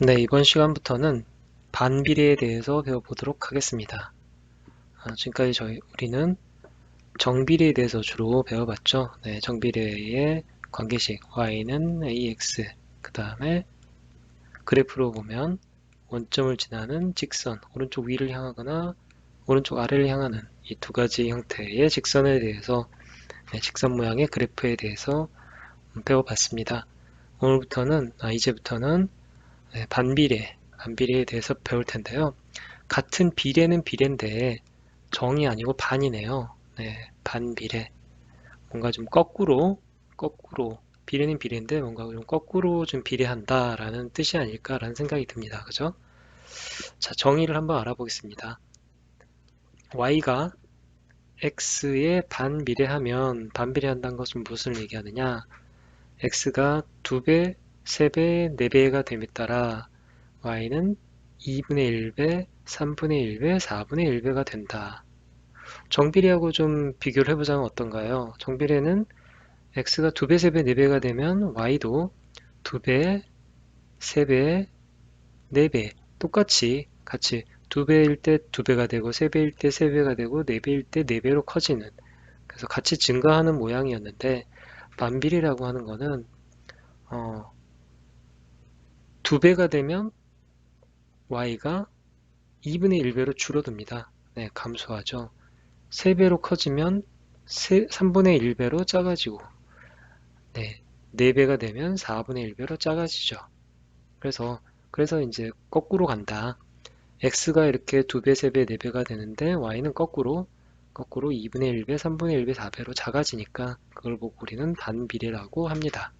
네, 이번 시간부터는 반비례에 대해서 배워보도록 하겠습니다. 아, 지금까지 저희 우리는 정비례에 대해서 주로 배워봤죠. 네, 정비례의 관계식 y는 ax 그 다음에 그래프로 보면 원점을 지나는 직선 오른쪽 위를 향하거나 오른쪽 아래를 향하는 이 두 가지 형태의 직선에 대해서 네, 직선 모양의 그래프에 대해서 배워봤습니다. 오늘부터는 아, 이제부터는 네, 반비례, 반비례에 대해서 배울 텐데요. 같은 비례는 비례인데 정이 아니고 반이네요. 네, 반비례. 뭔가 좀 거꾸로, 거꾸로, 비례는 비례인데 뭔가 좀 거꾸로 좀 비례한다라는 뜻이 아닐까라는 생각이 듭니다. 그죠? 자, 정의를 한번 알아보겠습니다. y가 x에 반비례하면 반비례한다는 것은 무엇을 얘기하느냐? x가 2배, 3배, 4배가 됨에 따라 y는 2분의 1배, 3분의 1배, 4분의 1배가 된다. 정비례하고 좀 비교를 해보자면 어떤가요? 정비례는 x가 2배, 3배, 4배가 되면 y도 2배, 3배, 4배 똑같이 같이 2배일 때 2배가 되고 3배일 때 3배가 되고 4배일 때 4배로 커지는 그래서 같이 증가하는 모양이었는데 반비례라고 하는 거는 어, 2배가 되면 y가 2분의 1배로 줄어듭니다. 네, 감소하죠. 3배로 커지면 3분의 1배로 작아지고 네, 4배가 되면 4분의 1배로 작아지죠. 그래서 그래서 이제 거꾸로 간다. x가 이렇게 2배, 3배, 4배가 되는데 y는 거꾸로 거꾸로 2분의 1배, 3분의 1배, 4배로 작아지니까 그걸 보고 우리는 반비례라고 합니다.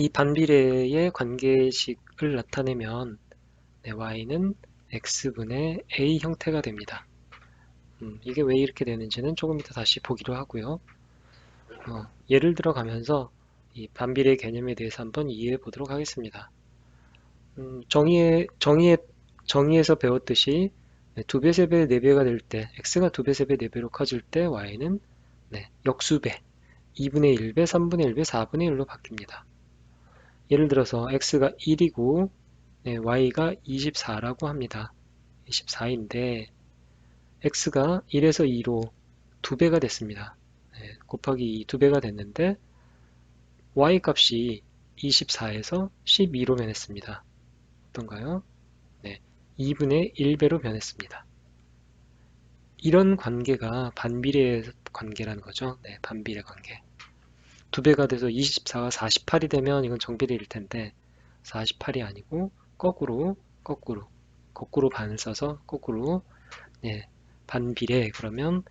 이 반비례의 관계식을 나타내면 네, y는 x분의 a 형태가 됩니다. 음, 이게 왜 이렇게 되는지는 조금 이따 다시 보기로 하고요. 어, 예를 들어 가면서 이 반비례 개념에 대해서 한번 이해해 보도록 하겠습니다. 음, 정의에, 정의에, 정의에서 배웠듯이 네, 2배, 3배, 4배가 될 때, x가 2배, 3배, 4배로 커질 때 y는 네, 역수배, 2분의 1배, 3분의 1배, 4분의 1로 바뀝니다. 예를 들어서 x가 1이고 네, y가 24라고 합니다. 24인데 x가 1에서 2로 2배가 됐습니다. 네, 곱하기 2, 2배가 됐는데 y 값이 24에서 12로 변했습니다. 어떤가요? 네, 2분의 1배로 변했습니다. 이런 관계가 반비례 관계라는 거죠. 네, 반비례 관계. 두 배가 돼서 24가 48이 되면 이건 정비례일 텐데 48이 아니고 거꾸로 거꾸로 거꾸로 반을 써서 거꾸로 네, 반비례 그러면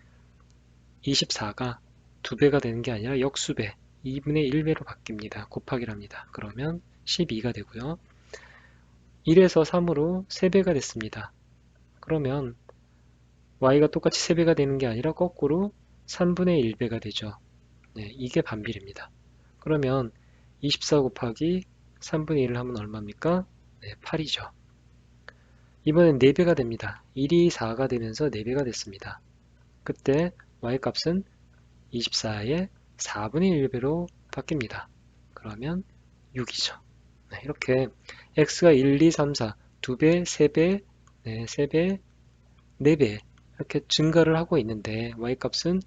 24가 두 배가 되는 게 아니라 역수배 2분의 1배로 바뀝니다. 곱하기랍니다. 그러면 12가 되고요. 1에서 3으로 3배가 됐습니다. 그러면 y가 똑같이 3배가 되는 게 아니라 거꾸로 3분의 1배가 되죠. 네, 이게 반비례입니다. 그러면 24 곱하기 3분의 1을 하면 얼마입니까? 네, 8이죠. 이번엔 4배가 됩니다. 1이 4가 되면서 4배가 됐습니다. 그때 y값은 24의 4분의 1배로 바뀝니다. 그러면 6이죠. 네, 이렇게 x가 1, 2, 3, 4, 2배, 3배, 네, 3배, 4배 이렇게 증가를 하고 있는데 y값은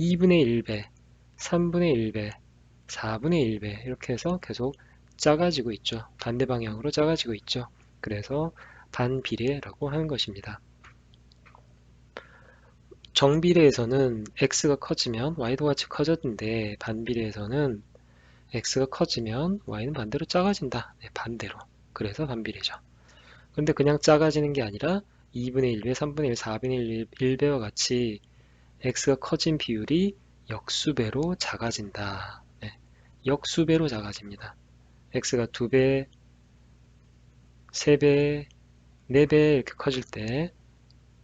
2분의 1배, 3분의 1배, 4분의 1배 이렇게 해서 계속 작아지고 있죠. 반대 방향으로 작아지고 있죠. 그래서 반비례라고 하는 것입니다. 정비례에서는 x가 커지면 y도 같이 커졌는데 반비례에서는 x가 커지면 y는 반대로 작아진다. 네, 반대로. 그래서 반비례죠. 근데 그냥 작아지는 게 아니라 2분의 1배, 3분의 1, 4분의 1, 1배와 같이 x가 커진 비율이 역수배로 작아진다. 네, 역수배로 작아집니다. x가 2배, 3배, 4배 이렇게 커질 때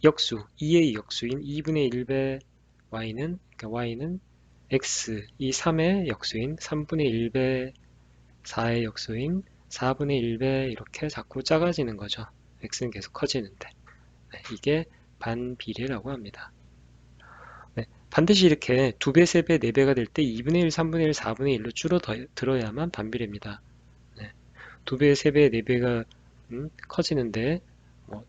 역수, 2의 역수인 2분의 1배 y는 그러니까 y는 x, 이 3의 역수인 3분의 1배, 4의 역수인 4분의 1배 이렇게 자꾸 작아지는 거죠. x는 계속 커지는데 네, 이게 반비례라고 합니다. 네, 반드시 이렇게 2배, 3배, 4배가 될 때 2분의 1, 3분의 1, 4분의 1로 줄어들어야만 반비례입니다. 네, 두 배, 세 배, 네 배가 음, 커지는데 뭐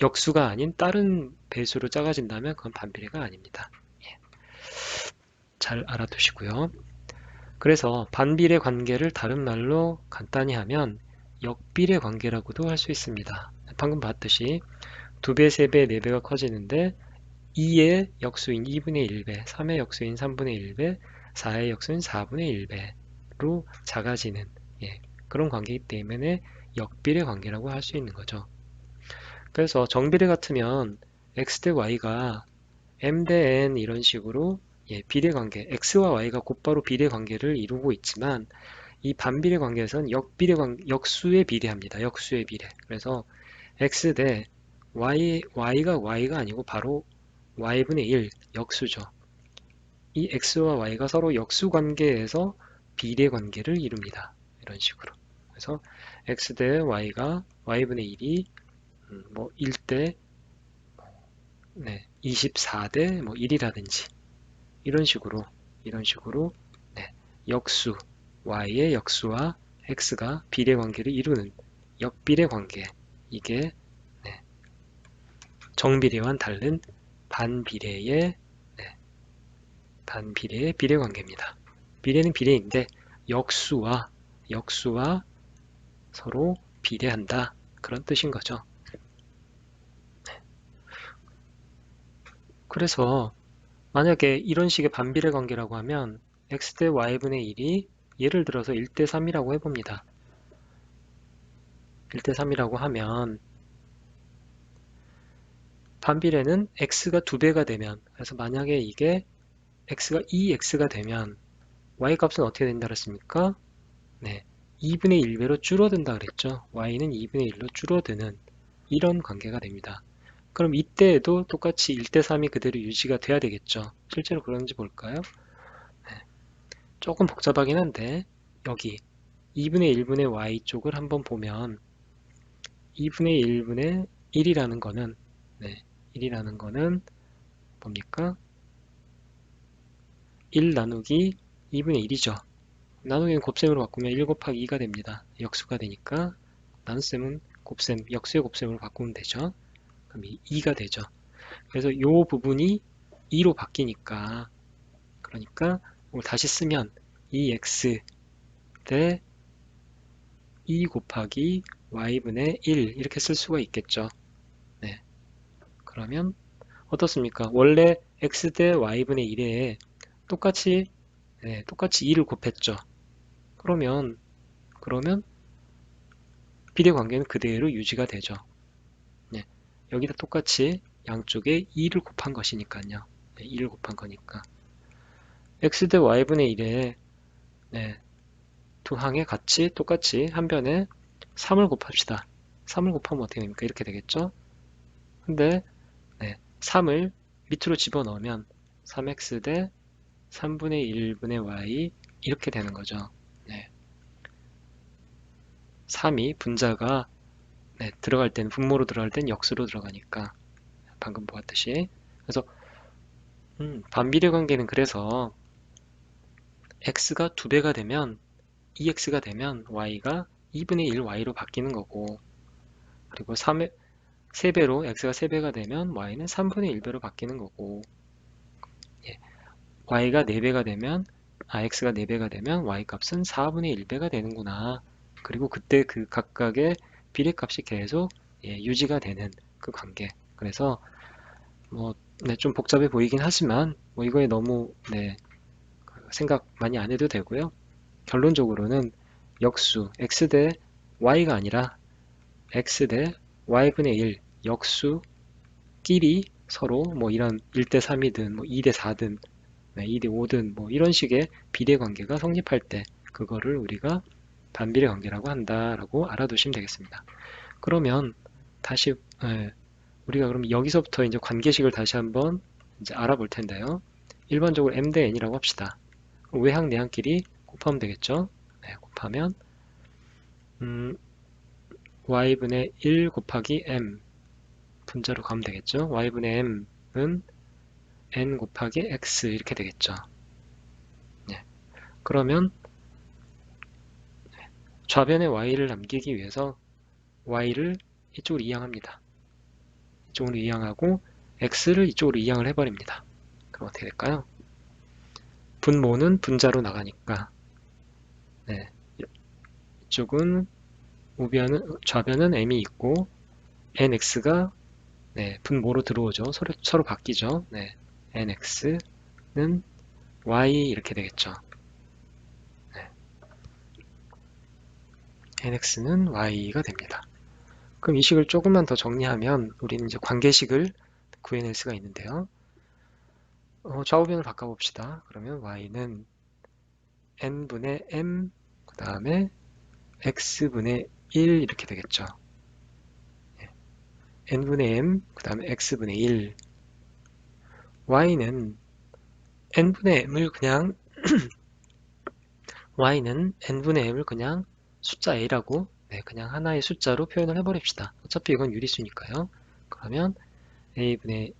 역수가 아닌 다른 배수로 작아진다면 그건 반비례가 아닙니다. 예. 잘 알아두시고요. 그래서 반비례 관계를 다른 말로 간단히 하면 역비례 관계라고도 할 수 있습니다. 방금 봤듯이 두 배, 세 배, 네 배가 커지는데 2의 역수인 2분의 1배, 3의 역수인 3분의 1배, 4의 역수인 4분의 1배로 작아지는 예, 그런 관계이기 때문에 역비례 관계라고 할 수 있는 거죠. 그래서 정비례 같으면 x 대 y가 m 대 n 이런 식으로 예, 비례 관계, x와 y가 곧바로 비례 관계를 이루고 있지만 이 반비례 관계에서는 역비례 관계, 역수에 비례합니다. 역수에 비례. 그래서 x 대 y, y가 y가 아니고 바로 y분의 1 역수죠. 이 x와 y가 서로 역수 관계에서 비례 관계를 이룹니다. 이런 식으로. 그래서 x 대 y가 y분의 1이 음, 뭐 1대 네, 24대 뭐 1이라든지 이런 식으로 이런 식으로 네, 역수 y의 역수와 x가 비례 관계를 이루는 역비례 관계 이게 네, 정비례와는 다른 반비례의 네, 반비례의 비례 관계입니다. 비례는 비례인데 역수와 역수와 서로 비례한다 그런 뜻인 거죠. 네. 그래서 만약에 이런 식의 반비례 관계라고 하면 x 대 y분의 1이 예를 들어서 1대 3이라고 해봅니다. 1대 3이라고 하면 반비례는 x가 2배가 되면 그래서 만약에 이게 x가 2x가 되면 y 값은 어떻게 된다 그랬습니까? 네, 2분의 1배로 줄어든다 그랬죠. y는 2분의 1로 줄어드는 이런 관계가 됩니다. 그럼 이때에도 똑같이 1대 3이 그대로 유지가 돼야 되겠죠. 실제로 그런지 볼까요? 네. 조금 복잡하긴 한데 여기 2분의 1분의 y 쪽을 한번 보면 2분의 1분의 1이라는 거는 네, 1이라는 거는 뭡니까? 1 나누기 2분의 1이죠. 나누기는 곱셈으로 바꾸면 1 곱하기 2가 됩니다. 역수가 되니까 나눗셈은 곱셈, 역수의 곱셈으로 바꾸면 되죠. 그럼 2가 되죠. 그래서 이 부분이 2로 바뀌니까 그러니까 이걸 다시 쓰면 2x 대 2 곱하기 y분의 1 이렇게 쓸 수가 있겠죠. 네. 그러면 어떻습니까? 원래 x 대 y분의 1에 똑같이 네, 똑같이 2를 곱했죠. 그러면 그러면 비례 관계는 그대로 유지가 되죠. 네, 여기다 똑같이 양쪽에 2를 곱한 것이니까요. 네, 2를 곱한 거니까 x 대 y분의 1에 네, 두 항에 같이 똑같이 한 변에 3을 곱합시다. 3을 곱하면 어떻게 됩니까? 이렇게 되겠죠? 근데 네, 3을 밑으로 집어넣으면 3x 대 3분의 1분의 y 이렇게 되는 거죠. 네. 3이 분자가 네, 들어갈 때는 분모로 들어갈 땐 역수로 들어가니까 방금 보았듯이 그래서 음, 반비례 관계는 그래서 x가 2배가 되면 2x가 되면 y가 2분의 1y로 바뀌는 거고 그리고 3의 3배로 x가 3배가 되면 y는 3분의 1배로 바뀌는 거고 예, y가 4배가 되면 아, x가 4배가 되면 y값은 4분의 1배가 되는구나. 그리고 그때 그 각각의 비례값이 계속 예, 유지가 되는 그 관계. 그래서 뭐, 네, 좀 복잡해 보이긴 하지만 뭐 이거에 너무 네, 생각 많이 안 해도 되고요. 결론적으로는 역수 x 대 y가 아니라 x 대 y분의 1 역수끼리 서로 뭐 이런 1대 3이든 뭐 2대 4든 2대 5든 뭐 이런 식의 비례 관계가 성립할 때 그거를 우리가 반비례 관계라고 한다라고 알아두시면 되겠습니다. 그러면 다시 예, 우리가 그럼 여기서부터 이제 관계식을 다시 한번 이제 알아볼 텐데요. 일반적으로 m 대 n이라고 합시다. 외항 내항끼리 곱하면 되겠죠. 네, 곱하면 음, y분의 1 곱하기 m 분자로 가면 되겠죠. y분의 m은 n 곱하기 x 이렇게 되겠죠. 네. 그러면 좌변에 y를 남기기 위해서 y를 이쪽으로 이양합니다. 이쪽으로 이양하고 x를 이쪽으로 이양을 해버립니다. 그럼 어떻게 될까요? 분모는 분자로 나가니까 네, 이쪽은 우변은 좌변은 m이 있고 nx가 네, 분모로 들어오죠. 서로, 서로 바뀌죠. 네, nx는 y 이렇게 되겠죠. 네. nx는 y가 됩니다. 그럼 이 식을 조금만 더 정리하면 우리는 이제 관계식을 구해낼 수가 있는데요. 어, 좌우변을 바꿔봅시다. 그러면 y는 n분의 m 그 다음에 x분의 1 이렇게 되겠죠. 예. n분의 m 그 다음에 x분의 1 y는 n분의 m을 그냥 y는 n분의 m을 그냥 숫자 a라고 네, 그냥 하나의 숫자로 표현을 해버립시다. 어차피 이건 유리수니까요. 그러면 a분의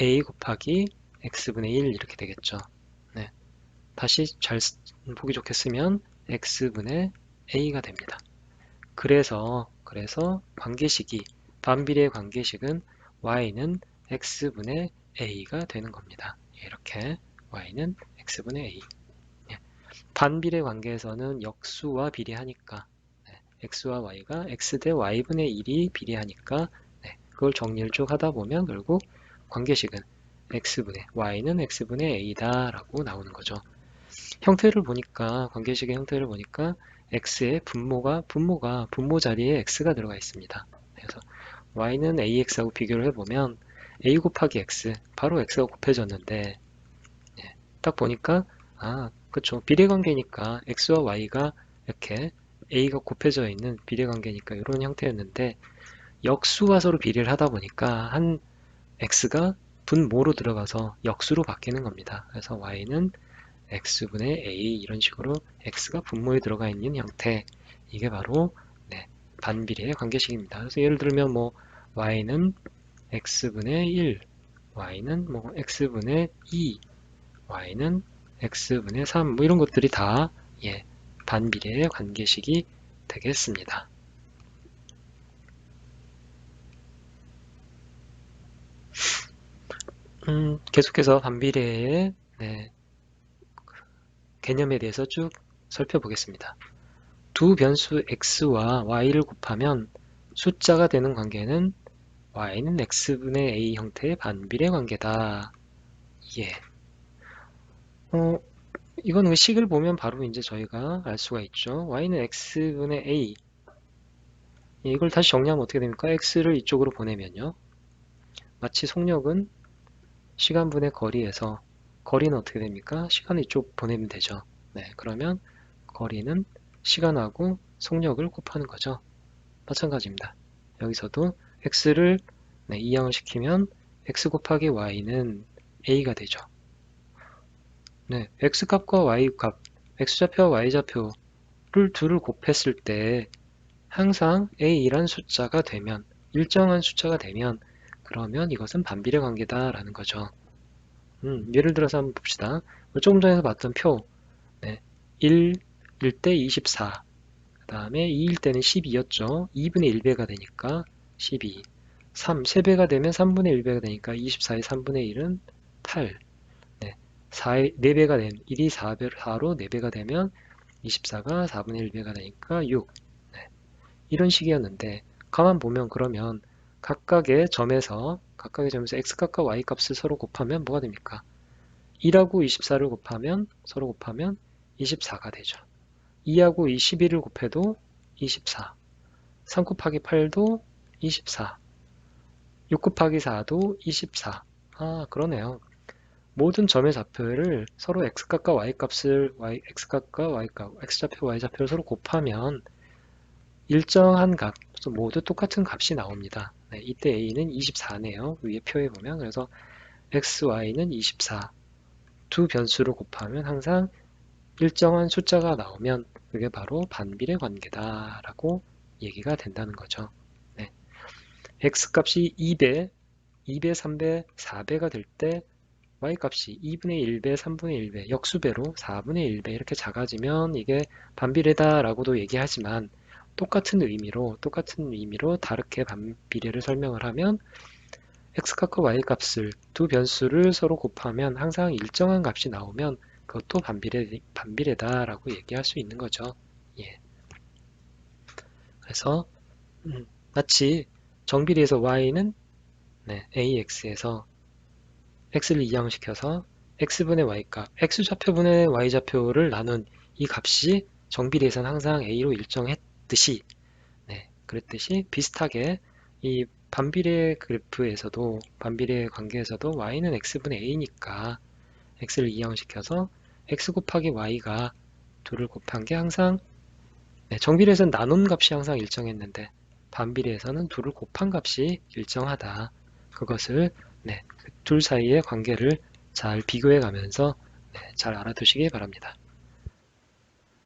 a 곱하기 x분의 1 이렇게 되겠죠. 네. 다시 잘 보기 좋게 쓰면 x분의 a가 됩니다. 그래서 그래서 관계식이 반비례의 관계식은 y는 x분의 a가 되는 겁니다. 이렇게 y는 x분의 a 예. 반비례 관계에서는 역수와 비례하니까 네. x와 y가 x 대 y분의 1이 비례하니까 네. 그걸 정리를 쭉 하다 보면 결국 관계식은 x분의 y는 x분의 a다 라고 나오는 거죠. 형태를 보니까 관계식의 형태를 보니까 x의 분모가 분모가 분모 자리에 x가 들어가 있습니다. 그래서 y는 ax하고 비교를 해보면 a 곱하기 x 바로 x가 곱해졌는데 예, 딱 보니까 아 그쵸 비례관계니까 x와 y가 이렇게 a가 곱해져 있는 비례관계니까 이런 형태였는데 역수와 서로 비례를 하다 보니까 한 x가 분모로 들어가서 역수로 바뀌는 겁니다. 그래서 y는 x분의 a 이런 식으로 x가 분모에 들어가 있는 형태 이게 바로 네, 반비례의 관계식입니다. 그래서 예를 들면 뭐 y는 x분의 1 y는 뭐 x분의 2 y는 x분의 3 뭐 이런 것들이 다 예, 반비례의 관계식이 되겠습니다. 음, 계속해서 반비례의 네, 개념에 대해서 쭉 살펴보겠습니다. 두 변수 x와 y를 곱하면 숫자가 되는 관계는 y는 x분의 a 형태의 반비례 관계다. 예. 어, 이건 그 식을 보면 바로 이제 저희가 알 수가 있죠. y는 x분의 a. 예, 이걸 다시 정리하면 어떻게 됩니까? x를 이쪽으로 보내면요. 마치 속력은 시간분의 거리에서 거리는 어떻게 됩니까? 시간을 이쪽 보내면 되죠. 네, 그러면 거리는 시간하고 속력을 곱하는 거죠. 마찬가지입니다. 여기서도 x를 네, 이항을 시키면 x 곱하기 y는 a가 되죠. 네, x값과 y값, x좌표와 y좌표를 둘을 곱했을 때 항상 a란 숫자가 되면 일정한 숫자가 되면 그러면 이것은 반비례 관계다라는 거죠. 음, 예를 들어서 한번 봅시다. 조금 전에 봤던 표. 네, 1일 때 24, 그 다음에 2일 때는 12였죠. 2분의 1배가 되니까 12, 3, 3배가 되면 3분의 1배가 되니까 24의 3분의 1은 8, 네, 4의 4배가 되면 1이 4배, 4로 4배가 되면 24가 4분의 1배가 되니까 6, 네, 이런 식이었는데 가만 보면 그러면 각각의 점에서 각각의 점에서 x값과 y값을 서로 곱하면 뭐가 됩니까? 2하고 24를 곱하면 서로 곱하면 24가 되죠. 2하고 21을 곱해도 24 3 곱하기 8도 24 6 곱하기 4도 24 아 그러네요. 모든 점의 좌표를 서로 x값과 y값을 y, x값과 y값, x좌표, y좌표를 서로 곱하면 일정한 값, 모두 똑같은 값이 나옵니다. 네, 이때 a는 24네요. 위에 표에 보면 그래서 x, y는 24. 두 변수를 곱하면 항상 일정한 숫자가 나오면 그게 바로 반비례 관계다 라고 얘기가 된다는 거죠. 네. x 값이 2배, 2배, 3배, 4배가 될 때 y값이 2분의 1배, 3분의 1배, 역수배로 4분의 1배 이렇게 작아지면 이게 반비례다라고도 얘기하지만 똑같은 의미로 똑같은 의미로 다르게 반비례를 설명을 하면 x값과 y값을 두 변수를 서로 곱하면 항상 일정한 값이 나오면 그것도 반비례, 반비례다 라고 얘기할 수 있는 거죠. 예. 그래서 음, 마치 정비례에서 y는 네, ax에서 x를 이항시켜서 x분의 y값, x좌표분의 y좌표를 나눈 이 값이 정비례에서는 항상 a로 일정했 듯이 네, 그랬듯이 비슷하게 이 반비례 그래프에서도 반비례 관계에서도 y는 x분의 a니까 x를 이항시켜서 x 곱하기 y가 2를 곱한 게 항상 네, 정비례에서는 나눈 값이 항상 일정했는데 반비례에서는 2를 곱한 값이 일정하다. 그것을 네, 그 둘 사이의 관계를 잘 비교해 가면서 네, 잘 알아두시기 바랍니다.